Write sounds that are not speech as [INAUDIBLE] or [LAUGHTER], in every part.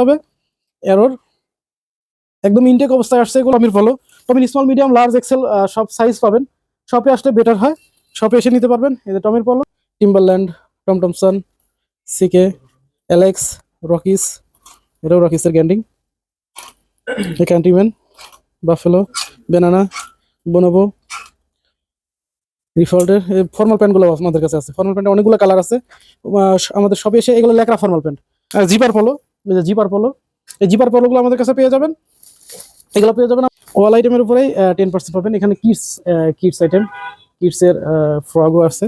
হবে। এরর একদম ইনটেক অবস্থায় আসছে এগুলো টমির ফলো টমির স্মল মিডিয়াম লার্জ এক্সেল সব সাইজ পাবেন। শপে আসলে বেটার হয়। শপে এসে নিতে পারবেন। যে টমির Polo Timberland Tom Thomson CK Alex Rockies এটাও রকিসের গ্যান্ডিং এই ক্যান্টিম্যান বাফেলো বেনানা বনবো রিফল্টের ফর্মাল প্যান্টগুলো আমাদের কাছে আছে। ফর্মাল প্যান্টে অনেকগুলো কালার আছে। আমাদের সবে এসে এগুলো লেকরা ফর্মাল প্যান্ট জিপার যে জিপার পলো, এই জিপার পলোগুলো আমাদের কাছে পেয়ে যাবেন। এগুলো পেয়ে যাবেন অল আইটেমের উপরেই টেন পার্সেন্ট পাবেন। এখানে কিডস কিডস আইটেম কিডসের ফ্রগও আছে।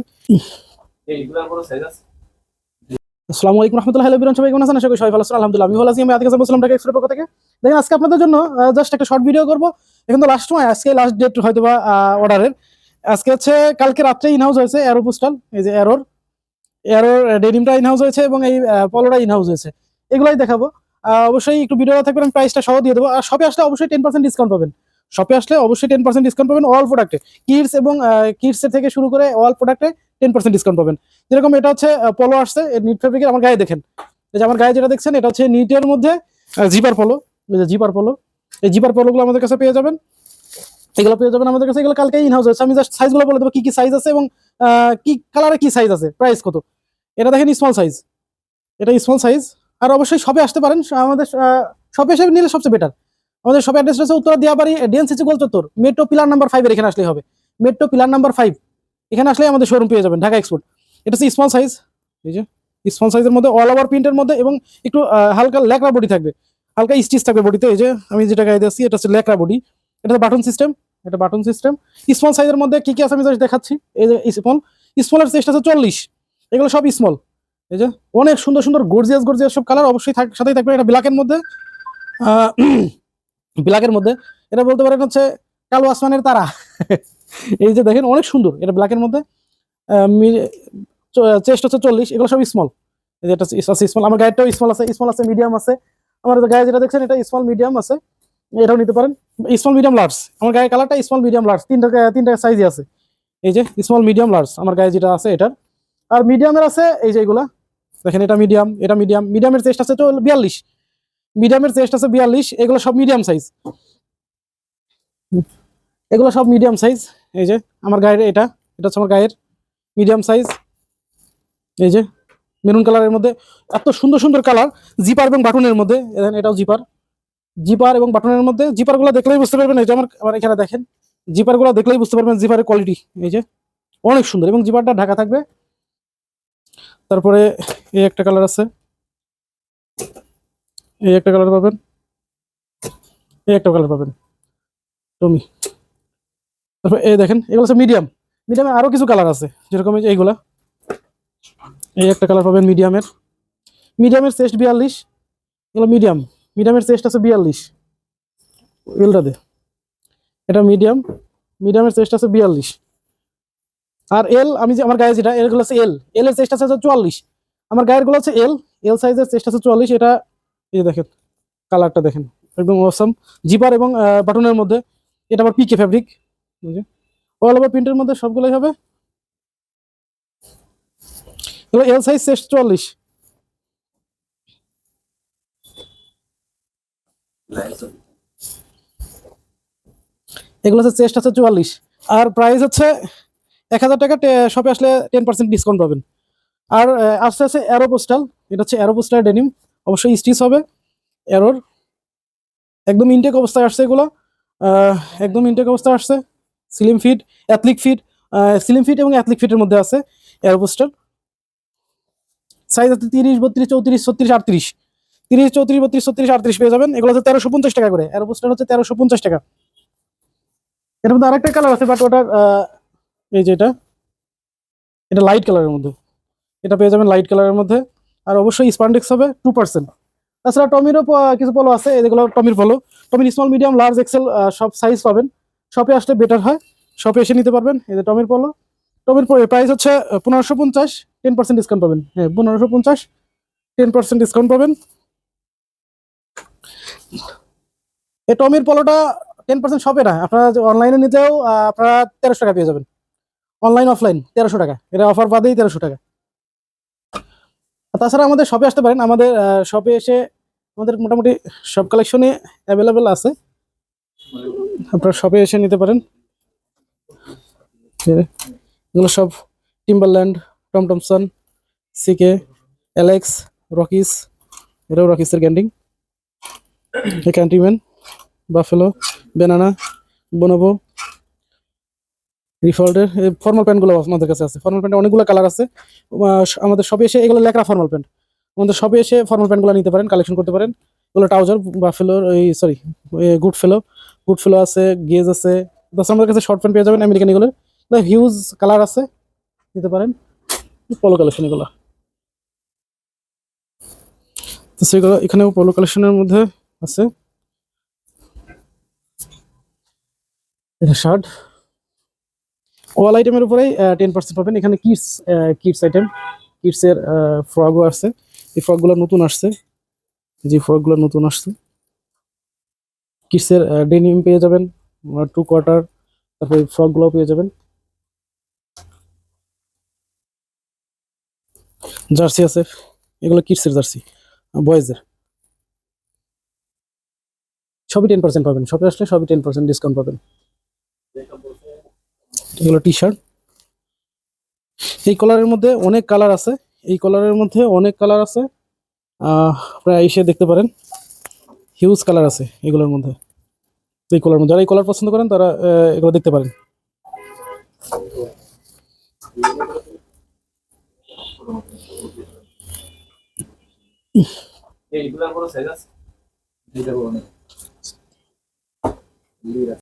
আসসালামু আলাইকুম রহমতুল্লাহ। বিরান, সবাই কেমন আছেন? আশা করি সবাই ভালো আছেন। আলহামদুলিল্লাহ আমি ভালো আছি। আমি বলছিলাম পক্ষ থেকে। দেখেন, আজকে আপনাদের জন্য জাস্ট একটা শর্ট ভিডিও করব। এখন তো লাস্ট সময়, আজকে লাস্ট ডেট হয়তো বা অর্ডারের আজকে হচ্ছে, কালকে রাত্রে ইনহাউস হয়েছে এরো পোস্টাল এই যে এরোর এরোর ডেনিমটা ইনহাউস হয়েছে এবং এই পলোটা ইনহাউস হয়েছে। এগুলাই দেখাবো। অবশ্যই একটু ভিডিও থাকবেন আমি প্রাইসটা সহ দিয়ে দেবো। আর শপে আসলে অবশ্যই টেন পার্সেন্ট ডিসকাউন্ট পাবেন। শপে আসলে অবশ্যই টেন পার্সেন্ট ডিসকাউন্ট পাবেন অল প্রোডাক্টে কিডস এবং কিডসের থেকে শুরু করে অল প্রোডাক্টে টেন পার্সেন্ট ডিসকাউন্ট পাবেন। যেরকম এটা হচ্ছে পলো আসছে নিট ফেব্রিকের আমার গায়ে দেখেন। এই যে আমার গায়ে যেটা দেখছেন, এটা হচ্ছে নিটের মধ্যে জিপার পলো এই যে জিপার পলো এই জিপার পলোগুলো আমাদের কাছে পেয়ে যাবেন। এগুলো পেয়ে যাবেন আমাদের কাছে। এগুলো কালকে ইনহাউস হয়েছে আমি জাস্ট সাইজগুলো বলে দেবো, কি কি সাইজ আছে এবং কি কালারে কি সাইজ আছে প্রাইস কত। এটা দেখেন স্মল সাইজ এটা স্মল সাইজ আর অবশ্যই শপে আসতে পারেন। আমাদের শপে এসে নিলে সবচেয়ে বেটার আমাদের শপে অ্যাড্রেস রয়েছে উত্তরা দিয়াবাড়ি ডিএনসিসি গোল চত্বর। মেট্রো পিলার নাম্বার ফাইভের এখানে আসলেই হবে। মেট্রো পিলার নাম্বার ফাইভ এখানে আসলে আমাদের শোরুম পেয়ে যাবেন, ঢাকা এক্সপোর্ট এটা হচ্ছে স্মল সাইজ এই যে স্মল সাইজের মধ্যে অল ওভার প্রিন্টের মধ্যে এবং একটু হালকা ল্যাকড়া বডি থাকবে। হালকা স্টিচ থাকবে বডিতে এই যে, আমি যেটা গায়ে দিচ্ছি এটা হচ্ছে ল্যাকড়া বডি এটা বাটন সিস্টেম এটা বাটন সিস্টেম স্মল সাইজের মধ্যে কি কি আছে আমি দেখাচ্ছি। এই যে স্মল স্মলের চেষ্টা আছে চল্লিশ। এগুলো সব স্মল এই যে অনেক সুন্দর সুন্দর গর্জিয়াস গর্জিয়াস সব কালার অবশ্যই সাথেই থাকবে। এটা ব্ল্যাকের মধ্যে ব্ল্যাকের [CLEARS THROAT] মধ্যে। এটা বলতে পারেন হচ্ছে কালো আসমানের তারা। [LAUGHS] এই যে দেখেন, অনেক সুন্দর। এটা ব্ল্যাকের মধ্যে। চেস্ট হচ্ছে চল্লিশ। এগুলো সব স্মল আছে স্মল আমার গায়েরটাও স্মল আছে স্মল আছে মিডিয়াম আছে। আমার গায়ে যেটা দেখছেন, এটা স্মল মিডিয়াম আছে। এটাও নিতে পারেন। স্মল মিডিয়াম লার্জ আমার গায়ে কালারটা স্মল মিডিয়াম লার্জ তিনটা তিনটা সাইজই আছে। এই যে স্মল মিডিয়াম লার্জ আমার গায়ে যেটা আছে, এটার। আর মিডিয়ামের আছে, এই যে এগুলা। দেখেন এটা মিডিয়াম এটা মিডিয়াম মিডিয়ামের চেস্ট আছে তো বিয়াল্লিশ। মিডিয়ামের চেস্ট আছে বিয়াল্লিশ, এগুলো সব মিডিয়াম সাইজ এগুলো সব মিডিয়াম সাইজ এই যে আমার গায়ের এটা এটা হচ্ছে আমার গায়ের মিডিয়াম সাইজ এই যে মেরুন কালারের মধ্যে, এত সুন্দর সুন্দর কালার জিপার এবং বাটনের মধ্যে এটাও জিপার জিপার এবং বাটনের মধ্যে জিপারগুলো দেখলেই বুঝতে পারবেন, এই যে আমার আমার এখানে দেখেন জিপারগুলো দেখলেই বুঝতে পারবেন জিপারের কোয়ালিটি এই যে অনেক সুন্দর এবং জিপারটা ঢাকা থাকবে। তারপরে এই একটা কালার আছে। এই একটা কালার পাবেন। এই একটা কালার পাবেন। টমি তারপর এই দেখেন, এগুলো হচ্ছে মিডিয়াম মিডিয়ামে আরও কিছু কালার আছে, যেরকম এই এইগুলা। এই একটা কালার পাবেন মিডিয়ামের মিডিয়ামের চেস্ট বিয়াল্লিশ। এগুলো মিডিয়াম মিডিয়ামের চেস্ট আছে বিয়াল্লিশ। এলটা দে। এটা মিডিয়াম মিডিয়ামের চেস্ট আছে বিয়াল্লিশ। আর এল আমি যে আমার গায়ে যেটা এলগুলো আছে এল এল এর চেষ্টা হচ্ছে চুয়াল্লিশ। আমার গায়েরগুলো আছে এল এল সাইজের চেষ্টা আছে চুয়াল্লিশ। এটা, এই দেখেন কালারটা দেখেন। একদম অসম জিপার এবং বাটনের মধ্যে। এটা আবার পিকে ফ্যাব্রিক অল ওভার প্রিন্টের মধ্যে সবগুলোই হবে। এল সাইজ চেস্ট চুয়াল্লিশ। এগুলো হচ্ছে চেস্ট আছে চুয়াল্লিশ। আর প্রাইস হচ্ছে এক হাজার টাকা শপে আসলে টেন পার্সেন্ট ডিসকাউন্ট পাবেন। আর আস্তে আস্তে অ্যারো পোস্টাল এটা হচ্ছে অ্যারো পোস্টাল ডেনিম অবশ্যই স্টিচ হবে অ্যারোর একদম ইনটেক অবস্থায় আসছে এগুলো। একদম ইনটেক অবস্থায় আসছে। Slim fit athletic fit slim fit এবং অ্যাথলিক ফিটের মধ্যে আছে অ্যারো পোস্টাল সাইজ আছে তিরিশ, বত্রিশ, চৌত্রিশ, ছত্রিশ, আটত্রিশ। তিরিশ, চৌত্রিশ, বত্রিশ, ছত্রিশ, আটত্রিশ পেয়ে যাবেন। এগুলো হচ্ছে তেরোশো পঞ্চাশ টাকা করে। অ্যারো পোস্টাল হচ্ছে তেরোশো পঞ্চাশ টাকা। এর মধ্যে আরেকটা কালার আছে বাট ওটার এই যে এটা এটা লাইট কালারের মধ্যে। এটা পেয়ে যাবেন লাইট কালারের মধ্যে। আর অবশ্যই স্পান্ডেক্স হবে টু পার্সেন্ট তাছাড়া টমিরও কিছু পলো আছে এগুলো টমির পলো টমির স্মল মিডিয়াম লার্জ এক্সেল সব সাইজ পাবেন। শপে আসলে বেটার হয়। শপে এসে নিতে পারবেন। এই যে টমির পলো টমির প্রাইস হচ্ছে পনেরোশো পঞ্চাশ টেন পার্সেন্ট ডিসকাউন্ট পাবেন। হ্যাঁ পনেরোশো পঞ্চাশ টেন পার্সেন্ট ডিসকাউন্ট পাবেন। এই টমির পলোটা টেন পার্সেন্ট শপে না। আপনারা অনলাইনে নিতেও আপনারা তেরোশো টাকা পেয়ে যাবেন। অনলাইন অফলাইন তেরোশো টাকা। এটা অফার বাদেই তেরোশো টাকা। তাছাড়া আমাদের শপে আসতে পারেন। আমাদের শপে এসে আমাদের মোটামুটি সব কালেকশনে অ্যাভেলেবেল আছে। আপনারা শপে এসে নিতে পারেন। এগুলো সব Timberland Tom Thomson CK Alex রকিস এটাও রকিসের গ্যান্ডিং ক্যান্টিম্যান বাফেলো বেনানা বনোভো রিফল্ডের ফর্মাল প্যান্টগুলো আমাদের কাছে আছে। ফর্মাল প্যান্টে অনেকগুলো কালার আছে। আমাদের শপে এসে এগুলো লেখা ফর্মাল প্যান্ট আমাদের শপে এসে ফর্মাল প্যান্টগুলো নিতে পারেন কালেকশন করতে পারেন। এগুলো ট্রাউজার বাফেলোর এই sorry good fellow good fellow আছে গেজ আছে। তাছাড়া আমাদের কাছে শর্ট প্যান্ট পেয়ে যাবেন আমেরিকান এগুলোর। হিউজ কালার আছে, নিতে পারেন। পলো কালেকশন এগুলো। তো সেগুলো এখানেও পলো কালেকশনের মধ্যে আছে। এটা শার্ট অল আইটেমের উপরেই টেন পার্সেন্ট পাবেন। এখানে কিডস কিডস আইটেম কিডসের ফ্রকও আছে। এই ফ্রকগুলো নতুন আসছে। যে ফ্রকগুলো নতুন আসছে। কিডসের ডেনিম পেয়ে যাবেন টু কোয়ার্টার তারপরে ফ্রকগুলো পেয়ে যাবেন। জার্সি আছে। এগুলো কিডসের জার্সি বয়েজের সবই টেন পার্সেন্ট পাবেন। শপে আসলে সবই টেন পার্সেন্ট ডিসকাউন্ট পাবেন। এগুলো টি শার্ট এই কালারের মধ্যে অনেক কালার আছে। এই কালারের মধ্যে অনেক কালার আছে। আপনারা এসে দেখতে পারেন। হিউজ কালার আছে এগুলোর মধ্যে। এই কালার মধ্যে যারা এই কালার পছন্দ করেন, তারা এগুলো দেখতে পারেন। এইগুলার কোনো সাইজ আছে? এইটা বলো না